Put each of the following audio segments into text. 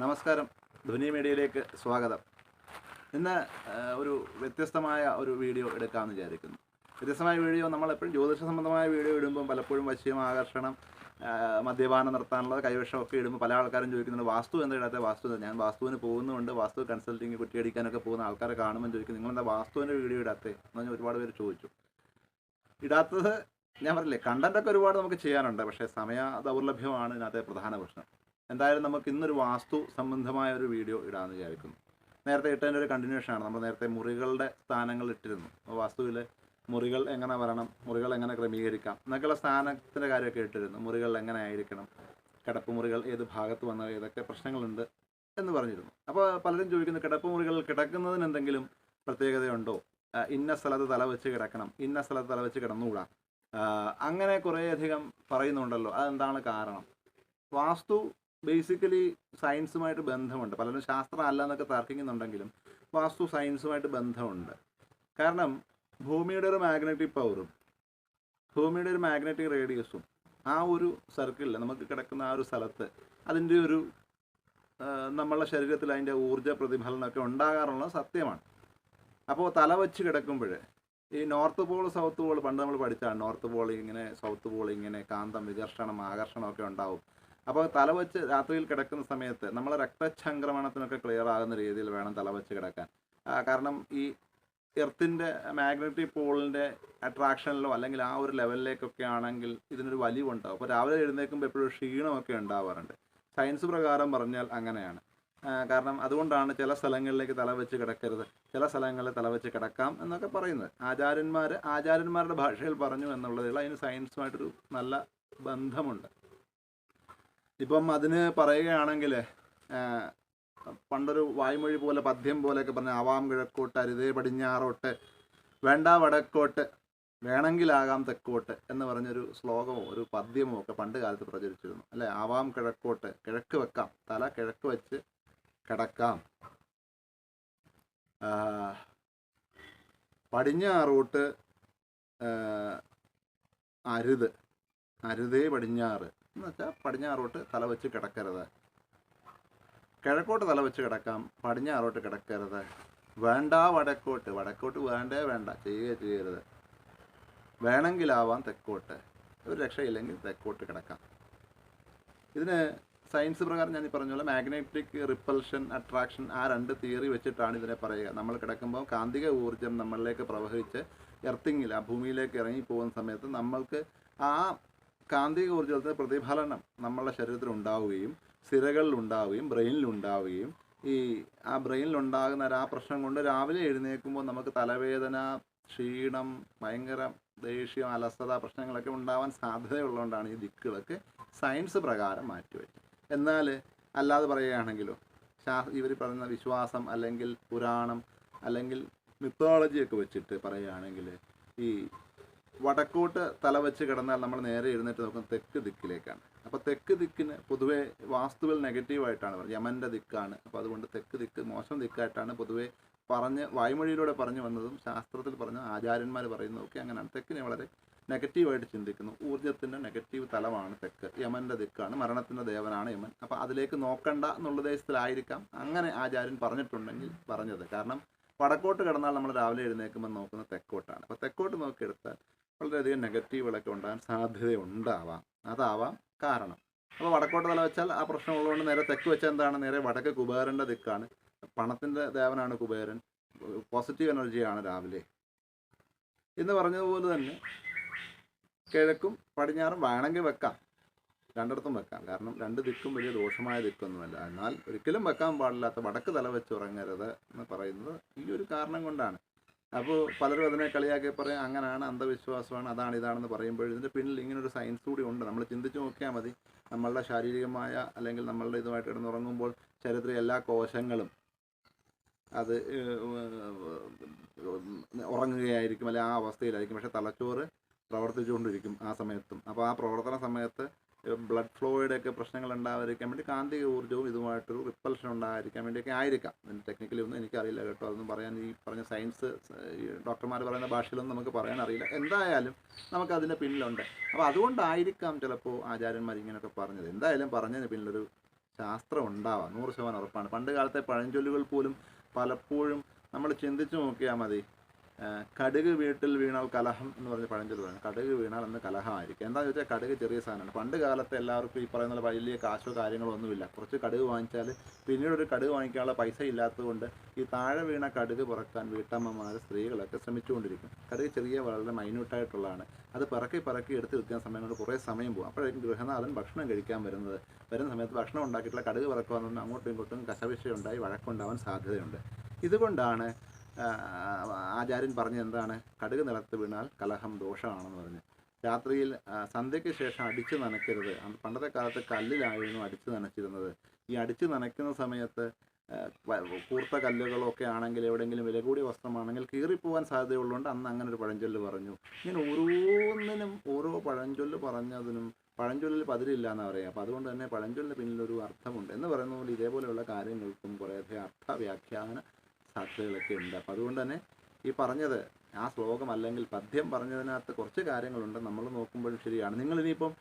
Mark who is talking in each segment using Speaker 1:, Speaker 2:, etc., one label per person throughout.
Speaker 1: നമസ്കാരം. ധ്വനി മീഡിയയിലേക്ക് സ്വാഗതം. ഇന്ന് ഒരു വ്യത്യസ്തമായ ഒരു വീഡിയോ എടുക്കാമെന്ന് വിചാരിക്കുന്നു. വ്യത്യസ്തമായ വീഡിയോ നമ്മൾ എപ്പോഴും ജ്യോതിഷ സംബന്ധമായ വീഡിയോ ഇടുമ്പം പലപ്പോഴും വശ്യം ആകർഷണം മദ്യപാനം നടത്താനുള്ള കൈവശമൊക്കെ ഇടുമ്പോൾ പല ആൾക്കാരും ചോദിക്കുന്നുണ്ട് വാസ്തു എന്താ ഇടാത്ത? വാസ്തു? ഞാൻ വാസ്തുവിന് പോകുന്നുണ്ട് വാസ്തു കൺസൾട്ടിങ് കുറ്റിയടിക്കാനൊക്കെ പോകുന്ന ആൾക്കാരെ കാണുമ്പോൾ ചോദിക്കും നിങ്ങളെന്താ വാസ്തുവിന്റെ വീഡിയോ ഇടാത്തേ? എന്ന് പറഞ്ഞാൽ ഒരുപാട് പേര് ചോദിച്ചു. ഇടാത്തത് ഞാൻ പറഞ്ഞില്ലേ കണ്ടന്റൊക്കെ ഒരുപാട് നമുക്ക് ചെയ്യാനുണ്ട് പക്ഷേ സമയ ദൗർലഭ്യമാണ് ഇതിനകത്തെ പ്രധാന പ്രശ്നം. എന്തായാലും നമുക്ക് ഇന്നൊരു വാസ്തു സംബന്ധമായ ഒരു വീഡിയോ ഇടാമെന്ന് വിചാരിക്കുന്നു. നേരത്തെ ഇട്ടതിന്റെ ഒരു കണ്ടിന്യൂഷൻ ആണ്. നമ്മൾ നേരത്തെ മുറികളുടെ സ്ഥാനങ്ങൾ ഇട്ടിരുന്നു. വാസ്തുവിൽ മുറികൾ എങ്ങനെ വരണം മുറികൾ എങ്ങനെ ക്രമീകരിക്കാം എന്നൊക്കെയുള്ള സ്ഥാനത്തിന്റെ കാര്യമൊക്കെ ഇട്ടിരുന്നു. മുറികൾ എങ്ങനെ ആയിരിക്കണം കിടപ്പ് മുറികൾ ഏത് ഭാഗത്ത് വന്ന ഏതൊക്കെ പ്രശ്നങ്ങളുണ്ട് എന്ന് പറഞ്ഞിരുന്നു. അപ്പോൾ പലരും ചോദിക്കുന്നു കിടപ്പ് മുറികൾ കിടക്കുന്നതിന് എന്തെങ്കിലും പ്രത്യേകതയുണ്ടോ? ഇന്ന സ്ഥലത്ത് തല വെച്ച് കിടക്കണം ഇന്ന സ്ഥലത്ത് തല വെച്ച് കിടന്നുകൂടാ അങ്ങനെ കുറേയധികം പറയുന്നുണ്ടല്ലോ. അതെന്താണ് കാരണം? വാസ്തു ബേസിക്കലി സയൻസുമായിട്ട് ബന്ധമുണ്ട്. പലരും ശാസ്ത്രം അല്ല എന്നൊക്കെ തർക്കിക്കുന്നുണ്ടെങ്കിലും വാസ്തു സയൻസുമായിട്ട് ബന്ധമുണ്ട്. കാരണം ഭൂമിയുടെ ഒരു മാഗ്നറ്റിക് പവറും ഭൂമിയുടെ ഒരു മാഗ്നറ്റിക് റേഡിയസും ആ ഒരു സർക്കിളിൽ നമുക്ക് കിടക്കുന്ന ആ ഒരു സ്ഥലത്ത് അതിന്റെ ഒരു നമ്മളെ ശരീരത്തിൽ അതിന്റെ ഊർജ പ്രതിഫലനമൊക്കെ ഉണ്ടാകാറുള്ളത് സത്യമാണ്. അപ്പോൾ തല വെച്ച് കിടക്കുമ്പോൾ ഈ നോർത്ത് പോൾ സൗത്ത് പോൾ പണ്ട് നമ്മൾ പഠിച്ചാണ് നോർത്ത് പോൾ ഇങ്ങനെ സൗത്ത് പോൾ ഇങ്ങനെ കാന്തം വികർഷണം ആകർഷണം ഒക്കെ ഉണ്ടാവും. അപ്പോൾ തല വെച്ച് രാത്രിയിൽ കിടക്കുന്ന സമയത്ത് നമ്മളെ രക്തചംക്രമണത്തിനൊക്കെ ക്ലിയർ ആകുന്ന രീതിയിൽ വേണം തല വെച്ച് കിടക്കാൻ. കാരണം ഈ എർത്തിന്റെ മാഗ്നറ്റിക് പോളിന്റെ അട്രാക്ഷനിലോ അല്ലെങ്കിൽ ആ ഒരു ലെവലിലേക്കൊക്കെ ആണെങ്കിൽ ഇതിനൊരു വലിവുണ്ടാവും. അപ്പോൾ രാവിലെ എഴുന്നേൽക്കുമ്പോൾ എപ്പോഴും ക്ഷീണമൊക്കെ ഉണ്ടാവാറുണ്ട്. സയൻസ് പ്രകാരം പറഞ്ഞാൽ അങ്ങനെയാണ്. കാരണം അതുകൊണ്ടാണ് ചില സ്ഥലങ്ങളിലേക്ക് തല വെച്ച് കിടക്കരുത്. ചില സ്ഥലങ്ങളിൽ തല വെച്ച് കിടക്കാം എന്നൊക്കെ പറയുന്നത്. ആചാര്യന്മാർ ആചാര്യന്മാരുടെ ഭാഷയിൽ പറഞ്ഞു എന്നുള്ളതിൽ അതിന് സയൻസുമായിട്ടൊരു നല്ല ബന്ധമുണ്ട്. ഇപ്പം അതിന് പറയുകയാണെങ്കിൽ പണ്ടൊരു വായ്മൊഴി പോലെ പദ്യം പോലെയൊക്കെ പറഞ്ഞ ആവാം കിഴക്കോട്ട് അരുതേ പടിഞ്ഞാറോട്ട് വേണ്ട വടക്കോട്ട് വേണമെങ്കിലാകാം തെക്കോട്ട് എന്ന് പറഞ്ഞൊരു ശ്ലോകമോ ഒരു പദ്യമോ ഒക്കെ പണ്ട് കാലത്ത് പ്രചരിച്ചിരുന്നു. അല്ലെ? ആവാം കിഴക്കോട്ട് കിഴക്ക് വെക്കാം തല കിഴക്ക് വെച്ച് കിടക്കാം. പടിഞ്ഞാറോട്ട് അരുത് അരുതേ പടിഞ്ഞാറ് എന്ന് വെച്ചാൽ പടിഞ്ഞാറോട്ട് തല വെച്ച് കിടക്കരുത്. കിഴക്കോട്ട് തല വെച്ച് കിടക്കാം പടിഞ്ഞാറോട്ട് കിടക്കരുത്. വേണ്ട വടക്കോട്ട്. വടക്കോട്ട് വേണ്ടേ വേണ്ട. ചെയ്യുക ചെയ്യരുത്. വേണമെങ്കിലാവാം തെക്കോട്ട്. ഒരു രക്ഷയില്ലെങ്കിൽ തെക്കോട്ട് കിടക്കാം. ഇതിന് സയൻസ് പ്രകാരം ഞാൻ ഈ പറഞ്ഞ പോലെ മാഗ്നറ്റിക് റിപ്പൽഷൻ അട്രാക്ഷൻ ആ രണ്ട് തിയറി വെച്ചിട്ടാണ് ഇതിനെ പറയുക. നമ്മൾ കിടക്കുമ്പോൾ കാന്തിക ഊർജം നമ്മളിലേക്ക് പ്രവഹിച്ച് എർത്തിങ്ങിൽ ആ ഭൂമിയിലേക്ക് ഇറങ്ങി പോകുന്ന സമയത്ത് നമ്മൾക്ക് ആ കാന്തിക ഊർജത്തിന് പ്രതിഫലനം നമ്മളുടെ ശരീരത്തിൽ ഉണ്ടാവുകയും സിരകളിൽ ഉണ്ടാവുകയും ബ്രെയിനിൽ ഉണ്ടാവുകയും ഈ ആ ബ്രെയിനിൽ ഉണ്ടാകുന്ന ആ പ്രശ്നം കൊണ്ട് രാവിലെ എഴുന്നേൽക്കുമ്പോൾ നമുക്ക് തലവേദന ക്ഷീണം ഭയങ്കര ദേഷ്യം അലസത പ്രശ്നങ്ങളൊക്കെ ഉണ്ടാവാൻ സാധ്യതയുള്ളതുകൊണ്ടാണ് ഈ ദിക്കുകളൊക്കെ സയൻസ് പ്രകാരം മാറ്റിവെച്ചത്. എന്നാൽ അല്ലാതെ പറയുകയാണെങ്കിലോ ശാ ഇവർ പറയുന്ന വിശ്വാസം അല്ലെങ്കിൽ പുരാണം അല്ലെങ്കിൽ മിത്തോളജിയൊക്കെ വെച്ചിട്ട് പറയുകയാണെങ്കിൽ ഈ വടക്കോട്ട് തല വെച്ച് കിടന്നാൽ നമ്മൾ നേരെ എഴുന്നേറ്റ് നോക്കുന്നത് തെക്ക് ദിക്കിലേക്കാണ്. അപ്പോൾ തെക്ക് ദിക്കിന് പൊതുവേ വാസ്തുവിൽ നെഗറ്റീവായിട്ടാണ് പറഞ്ഞത് യമന്റെ ദിക്കാണ്. അപ്പോൾ അതുകൊണ്ട് തെക്ക് ദിക്ക് മോശം ദിക്കായിട്ടാണ് പൊതുവേ പറഞ്ഞ് വായ്മൊഴിയിലൂടെ പറഞ്ഞു വന്നതും ശാസ്ത്രത്തിൽ പറഞ്ഞ ആചാര്യന്മാർ പറയുന്നതൊക്കെ അങ്ങനെയാണ്. തെക്കിനെ വളരെ നെഗറ്റീവായിട്ട് ചിന്തിക്കുന്നു. ഊർജത്തിന്റെ നെഗറ്റീവ് തലമാണ് തെക്ക്. യമന്റെ ദിക്കാണ്. മരണത്തിന്റെ ദേവനാണ് യമൻ. അപ്പോൾ അതിലേക്ക് നോക്കണ്ട എന്നുള്ള ദേശത്തിലായിരിക്കാം അങ്ങനെ ആചാര്യൻ പറഞ്ഞിട്ടുണ്ടെങ്കിൽ പറഞ്ഞത്. കാരണം വടക്കോട്ട് കിടന്നാൽ നമ്മൾ രാവിലെ എഴുന്നേൽക്കുമ്പോൾ നോക്കുന്നത് തെക്കോട്ടാണ്. അപ്പോൾ തെക്കോട്ട് നോക്കിയെടുത്താൽ വളരെയധികം നെഗറ്റീവുകളൊക്കെ ഉണ്ടാകാൻ സാധ്യതയുണ്ടാവാം. അതാവാം കാരണം. അപ്പോൾ വടക്കോട്ട് തല വെച്ചാൽ ആ പ്രശ്നം ഉള്ളതുകൊണ്ട് നേരെ തെക്ക് വെച്ചാൽ എന്താണ്? നേരെ വടക്ക് കുബേരന്റെ ദിക്കാണ്. പണത്തിന്റെ ദേവനാണ് കുബേരൻ. പോസിറ്റീവ് എനർജിയാണ് രാവിലെ. എന്ന് പറഞ്ഞതുപോലെ തന്നെ കിഴക്കും പടിഞ്ഞാറും വേണമെങ്കിൽ വെക്കാം. രണ്ടിടത്തും വെക്കാം. കാരണം രണ്ട് ദിക്കും വലിയ ദോഷമായ ദിക്കൊന്നുമല്ല. എന്നാൽ ഒരിക്കലും വെക്കാൻ പാടില്ലാത്ത വടക്ക് തല വെച്ച് ഉറങ്ങരുത് എന്ന് പറയുന്നത് ഈ ഒരു കാരണം കൊണ്ടാണ്. അപ്പോൾ പലരും അതിനെ കളിയാക്കി പറയും അങ്ങനെയാണ് അന്ധവിശ്വാസമാണ് അതാണ് ഇതാണെന്ന് പറയുമ്പോൾ ഇതിന്റെ പിന്നിൽ ഇങ്ങനെ ഒരു സയൻസ് കൂടി ഉണ്ട്. നമ്മൾ ചിന്തിച്ച് നോക്കിയാൽ മതി. നമ്മളുടെ ശാരീരികമായ അല്ലെങ്കിൽ നമ്മളുടെ ഇതുമായിട്ട് കിടന്നുറങ്ങുമ്പോൾ ശരീരത്തിലെ എല്ലാ കോശങ്ങളും അത് ഉറങ്ങുകയായിരിക്കും. അല്ലെങ്കിൽ ആ അവസ്ഥയിലായിരിക്കും. പക്ഷേ തലച്ചോറ് പ്രവർത്തിച്ചുകൊണ്ടിരിക്കും ആ സമയത്തും. അപ്പോൾ ആ പ്രവർത്തന സമയത്ത് ബ്ലഡ് ഫ്ലോയുടെ ഒക്കെ പ്രശ്നങ്ങൾ ഉണ്ടാകാതിരിക്കാൻ വേണ്ടി കാന്തിക ഊർജവും ഇതുമായിട്ടൊരു റിപ്പൽഷൻ ഉണ്ടായിരിക്കാൻ വേണ്ടിയൊക്കെ ആയിരിക്കാം. അതിന് ടെക്നിക്കലി ഒന്നും എനിക്കറിയില്ല കേട്ടോ. അതൊന്നും പറയാൻ ഈ പറഞ്ഞ സയൻസ് ഡോക്ടർമാർ പറയുന്ന ഭാഷയിലൊന്നും നമുക്ക് പറയാൻ അറിയില്ല. എന്തായാലും നമുക്ക് അതിന്റെ പിന്നിലുണ്ട്. അപ്പോൾ അതുകൊണ്ടായിരിക്കാം ചിലപ്പോൾ ആചാര്യന്മാർ ഇങ്ങനെയൊക്കെ പറഞ്ഞത്. എന്തായാലും പറഞ്ഞതിന് പിന്നിലൊരു ശാസ്ത്രം ഉണ്ടാവാം. നൂറ് ശതമാനം ഉറപ്പാണ്. പണ്ട് കാലത്തെ പഴഞ്ചൊല്ലുകൾ പോലും പലപ്പോഴും നമ്മൾ ചിന്തിച്ചു നോക്കിയാൽ മതി. കടുക് വീട്ടിൽ വീണാൽ കലഹം എന്ന് പറഞ്ഞ പഴഞ്ചൊൽ പറയുന്നത്. കടുക് വീണാൽ അന്ന് കലഹമായിരിക്കും. എന്താണെന്ന് വെച്ചാൽ കടുക് ചെറിയ സാധനമാണ്. പണ്ട് കാലത്ത് എല്ലാവർക്കും ഈ പറയുന്ന വലിയ കാശോ കാര്യങ്ങളോ ഒന്നുമില്ല. കുറച്ച് കടുക് വാങ്ങിച്ചാൽ പിന്നീട് ഒരു കടുക് വാങ്ങിക്കാനുള്ള പൈസ ഇല്ലാത്തതുകൊണ്ട് ഈ താഴെ വീണ കടുക് പുറക്കാൻ വീട്ടമ്മമാർ സ്ത്രീകളൊക്കെ ശ്രമിച്ചുകൊണ്ടിരിക്കും. കടുക് ചെറിയ വളരെ മൈന്യൂട്ടായിട്ടുള്ളതാണ്. അത് പിറക്കി പിറക്കി എടുത്ത് വെക്കുന്ന സമയം കൊണ്ട് കുറേ സമയം പോകും. അപ്പോഴേക്കും ഗൃഹനാഥൻ ഭക്ഷണം കഴിക്കാൻ വരുന്നത്. വരുന്ന സമയത്ത് ഭക്ഷണം ഉണ്ടാക്കിയിട്ടുള്ള കടുക് പിറക്കുവാന്നുകൊണ്ട് അങ്ങോട്ടും ഇങ്ങോട്ടും കശവിശയുണ്ടായി വഴക്കുണ്ടാവാൻ സാധ്യതയുണ്ട്. ഇതുകൊണ്ടാണ് ആചാര്യൻ പറഞ്ഞത് എന്താണ്? കടുക് നിലത്ത് വീണാൽ കലഹം ദോഷമാണെന്ന് പറഞ്ഞു. രാത്രിയിൽ സന്ധ്യയ്ക്ക് ശേഷം അടിച്ചു നനയ്ക്കരുത്. പണ്ടത്തെ കാലത്ത് കല്ലിലായിരുന്നു അടിച്ചു നനച്ചിരുന്നത്. ഈ അടിച്ചു നനയ്ക്കുന്ന സമയത്ത് കൂർത്ത കല്ലുകളൊക്കെ ആണെങ്കിൽ എവിടെയെങ്കിലും വില കൂടിയ വസ്ത്രമാണെങ്കിൽ കീറിപ്പോവാൻ സാധ്യതയുള്ളതുകൊണ്ട് അന്ന് അങ്ങനെ ഒരു പഴഞ്ചൊല്ല് പറഞ്ഞു. ഇങ്ങനെ ഓരോന്നിനും ഓരോ പഴഞ്ചൊല്ല് പറഞ്ഞതിനും പഴഞ്ചൊല്ലിൽ പതിരില്ല എന്ന് പറയുക. അപ്പോൾ അതുകൊണ്ട് തന്നെ പഴഞ്ചൊല്ലിന് പിന്നിലൊരു അർത്ഥമുണ്ട്. എന്ന് പറയുന്ന പോലെ ഇതേപോലെയുള്ള കാര്യങ്ങൾക്കും കുറേയധികം അർത്ഥവ്യാഖ്യാന സാധ്യതകളൊക്കെ ഉണ്ട്. അപ്പോൾ അതുകൊണ്ട് തന്നെ ഈ പറഞ്ഞത് ആ ശ്ലോകം അല്ലെങ്കിൽ പദ്യം പറഞ്ഞതിനകത്ത് കുറച്ച് കാര്യങ്ങളുണ്ട്. നമ്മൾ നോക്കുമ്പോഴും ശരിയാണ്. നിങ്ങൾ ഇനിയിപ്പം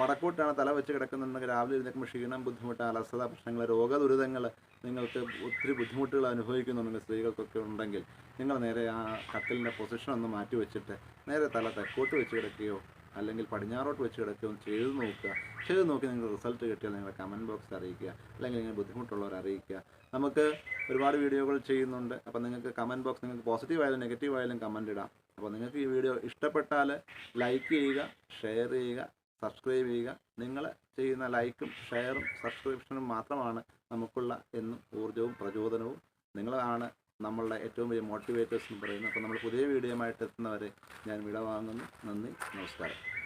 Speaker 1: വടക്കോട്ടാണ് തല വെച്ച് കിടക്കുന്നുണ്ടെങ്കിൽ രാവിലെ എഴുന്നേൽക്കുമ്പോൾ ക്ഷീണം ബുദ്ധിമുട്ട് അലസത പ്രശ്നങ്ങൾ രോഗദുരിതങ്ങൾ നിങ്ങൾക്ക് ഒത്തിരി ബുദ്ധിമുട്ടുകൾ അനുഭവിക്കുന്നുണ്ടെങ്കിൽ സ്ത്രീകൾക്കൊക്കെ ഉണ്ടെങ്കിൽ നിങ്ങൾ നേരെ ആ കട്ടിലിന്റെ പൊസിഷൻ ഒന്ന് മാറ്റി വെച്ചിട്ട് നേരെ തല തെക്കോട്ട് വെച്ച് കിടക്കുകയോ അല്ലെങ്കിൽ പടിഞ്ഞാറോട്ട് വെച്ച് കിടക്കുകയും ചെയ്ത് നോക്കുക. ചെയ്ത് നോക്കി നിങ്ങൾ റിസൾട്ട് കിട്ടിയാൽ നിങ്ങളുടെ കമന്റ് ബോക്സിൽ അറിയിക്കുക. അല്ലെങ്കിൽ നിങ്ങൾ ബുദ്ധിമുട്ടുള്ളവർ അറിയിക്കുക. നമുക്ക് ഒരുപാട് വീഡിയോകൾ ചെയ്യുന്നുണ്ട്. അപ്പോൾ നിങ്ങൾക്ക് കമന്റ് ബോക്സ് നിങ്ങൾക്ക് പോസിറ്റീവ് ആയാലും നെഗറ്റീവ് ആയാലും കമന്റ് ഇടാം. അപ്പോൾ നിങ്ങൾക്ക് ഈ വീഡിയോ ഇഷ്ടപ്പെട്ടാൽ ലൈക്ക് ചെയ്യുക ഷെയർ ചെയ്യുക സബ്സ്ക്രൈബ് ചെയ്യുക. നിങ്ങൾ ചെയ്യുന്ന ലൈക്കും ഷെയറും സബ്സ്ക്രിപ്ഷനും മാത്രമാണ് നമുക്കുള്ള എന്നും ഊർജവും പ്രചോദനവും നിങ്ങളാണ് നമ്മളുടെ ഏറ്റവും വലിയ മോട്ടിവേറ്റേഴ്സ് എന്ന് പറയുന്നത്. അപ്പോൾ നമ്മൾ പുതിയ വീഡിയോയുമായിട്ട് എത്തുന്നവരെ ഞാൻ വിട വാങ്ങുന്നു നന്ദി. നമസ്കാരം.